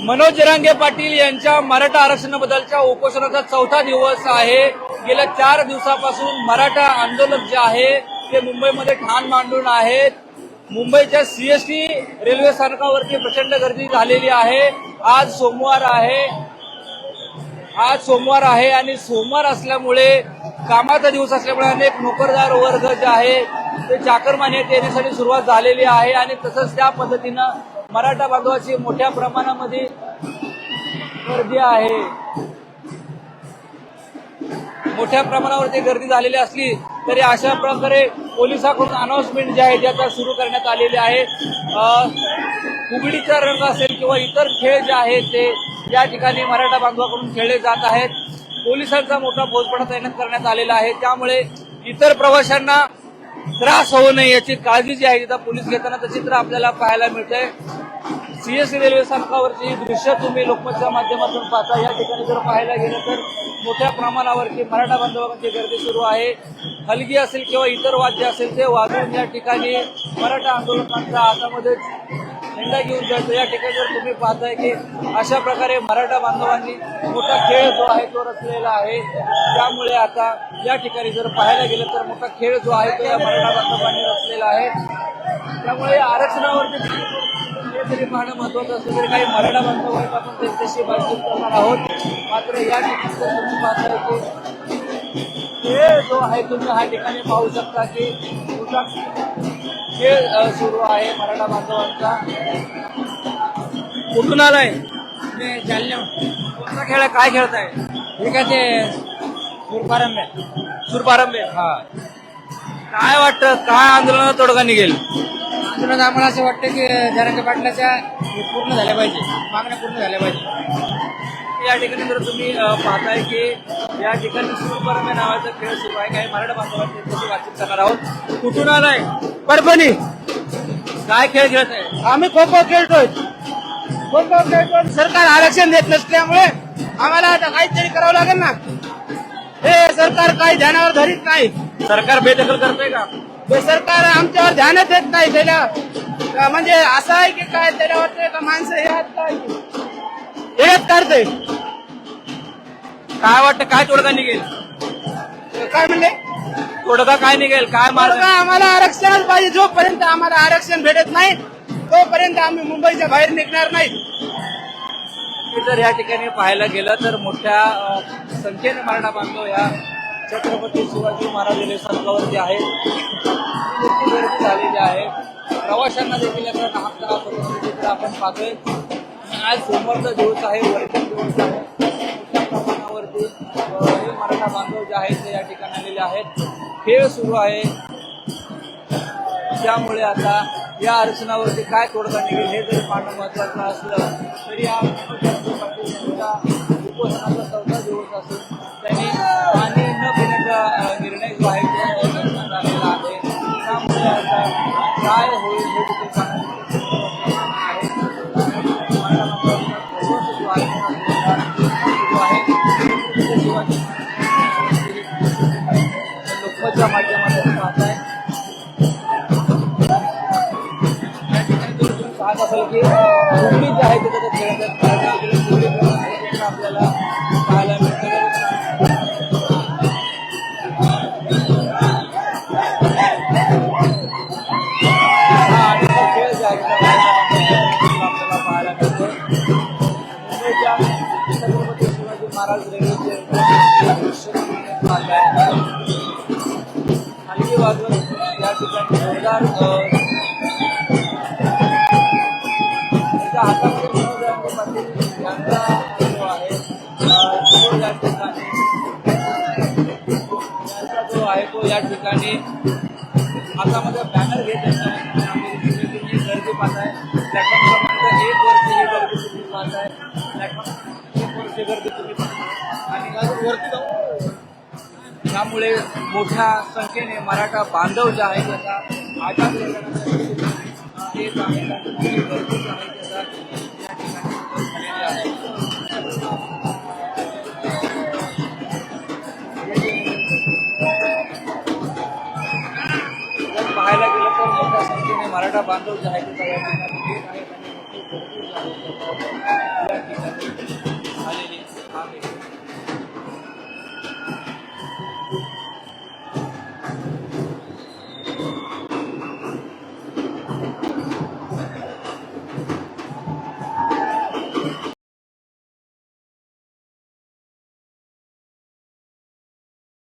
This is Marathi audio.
मनोज जरांगे पाटील यांच्या मराठा आरक्षणाबद्दलच्या उपोषणाचा चौथा दिवस आहे. गेल्या चार दिवसापासून मराठा आंदोलक जे आहे ते मुंबईमध्ये ठाण मांडून आहेत. मुंबईच्या सीएसटी रेल्वे स्थानकावरती प्रचंड गर्दी झालेली आहे. आज सोमवार आहे. आज सोमवार आहे आणि सोमवार असल्यामुळे कामाचा दिवस असल्यामुळे अनेक नोकरदार वर्ग जे आहे ते चाकरमान्यात येण्यासाठी सुरुवात झालेली आहे आणि तसंच त्या पद्धतीनं मराठा बांधवाची मोठ्या प्रमाणामध्ये गर्दी आहे. मोठ्या प्रमाणावरती गर्दी झालेली असली तरी अशा प्रकारे पोलिसांकडून अनाउन्समेंट जे आहे ते आता सुरू करण्यात आलेले आहे. अ, फुगडीचा रंग असेल किंवा इतर खेळ जे आहेत ते या ठिकाणी मराठा बांधवाकडून खेळले जात आहेत. पोलिसांचा मोठा फौजपणा तैनात करण्यात आलेला आहे. त्यामुळे इतर प्रवाशांना त्रास होऊ नये याची काळजी जी आहे तिथं पोलीस घेताना चित्र आपल्याला पाहायला मिळतंय. सीएसटी रेल्वे स्थानकावरची दृश्य तुम्ही लोकमतच्या माध्यमातून पाहता. या ठिकाणी जर पाहायला गेलं तर मोठ्या प्रमाणावरती मराठा बांधवांची गर्दी सुरू आहे. हलगी असेल किंवा इतर वाद्य असेल ते वाजवून या ठिकाणी मराठा आंदोलकांच्या हातामध्ये झेंडा घेऊन जायचं. या ठिकाणी जर तुम्ही पाहताय की अशा प्रकारे मराठा बांधवांनी मोठा खेळ जो आहे तो रचलेला आहे. त्यामुळे आता या ठिकाणी जर पाहायला गेलं तर मोठा खेळ जो आहे तो या मराठा बांधवांनी रचलेला आहे. त्यामुळे आरक्षणावरती तरी पाहणं महत्वाचं असलं तरी काही मराठा बांधव आहेत आपण त्यांच्याशी बातचीत करणार आहोत. मात्र या ठिकाणी खेळ जो आहे तुम्ही हा ठिकाणी पाहू शकता की खेळ सुरू आहे मराठा बांधवांचा. कुठून आलाय? जालन्या कोणता खेळ आहे? काय खेळताय हे काय ते सुरपारंब्या. सुरपारंबे हा. काय वाटतं? काय आंदोलनाला तोडगा निघेल? अजूनच आम्हाला असं वाटतं की जरांगे पाटलाच्या हे पूर्ण झाल्या पाहिजे. मागण्या पूर्ण झाल्या पाहिजे. या ठिकाणी जर तुम्ही पाहताय की या ठिकाणी सुरपारंबे नावाचा खेळ सुरू आहे. काही मराठा बांधवांची बातचीत करणार आहोत. कुठून आलाय? परभणी. काय खेळ खेळत आहे? आम्ही खो खो खेळतोय. खो खो खेळतोय. सरकार आरक्षण देत नसल्यामुळे आम्हाला आता काहीतरी करावं लागेल ना. हे सरकार काही ध्यानावर धरीत नाही. सरकार बेदखल करतंय का? हे सरकार आमच्यावर ध्यानच देत नाही. त्याला म्हणजे असं आहे की काय त्याला वाटतंय का माणसं हे आहेत काय? हेच करते काय वाटतं काय तोडगा निघेल? काय म्हणले? तोडगा काय निघेल? काय मार्ग? आम्हाला आरक्षणच पाहिजे. जोपर्यंत आम्हाला आरक्षण भेटत नाही तोपर्यंत आम्ही मुंबईच्या बाहेर निघणार नाही. जर या ठिकाणी पाहायला गेलं तर मोठ्या अ, संख्येने मराठा बांधव या छत्रपती शिवाजी महाराज रेल्वे स्थानकावरती आहेत मोठी गर्दी झालेली आहे. प्रवाशांना देखील याचा नाहक त्रास होत. असल्याचे चित्र आपण पाहतोय आज सोमवारचा दिवस आहे वर्षाचा दिवस आहे. मोठ्या हे मराठा बांधव जे आहेत ते या ठिकाणी आलेले आहेत. खेळ सुरू आहे. त्यामुळे आता या आरक्षणावरती काय तोडगा निघेल हे जरी पाहणं महत्वाचं असलं तरी हा उपोषणाचा चौथा दिवस असून पाहत असाल की फुगडी जे आहे ते त्याच्यात खेळत आपल्याला पाहायला मिळतं. हा आणि तो खेळ जे आहे ते यांचा तो या ठिकाणी हातामध्ये बॅनर घेत आहे. गर्दी पाहत आहे. प्लॅटफॉर्म क्रमांक एक वरची ही गर्दी तुम्ही पाहत आहे. प्लॅटफॉर्म एक वरची गर्दी तुम्ही पाहताय आणि अजून वरती जाऊ. त्यामुळे मोठ्या संख्येने मराठा बांधव जे आहेत त्याचा आझाद येत आहे kita bantu jahit kita yang kita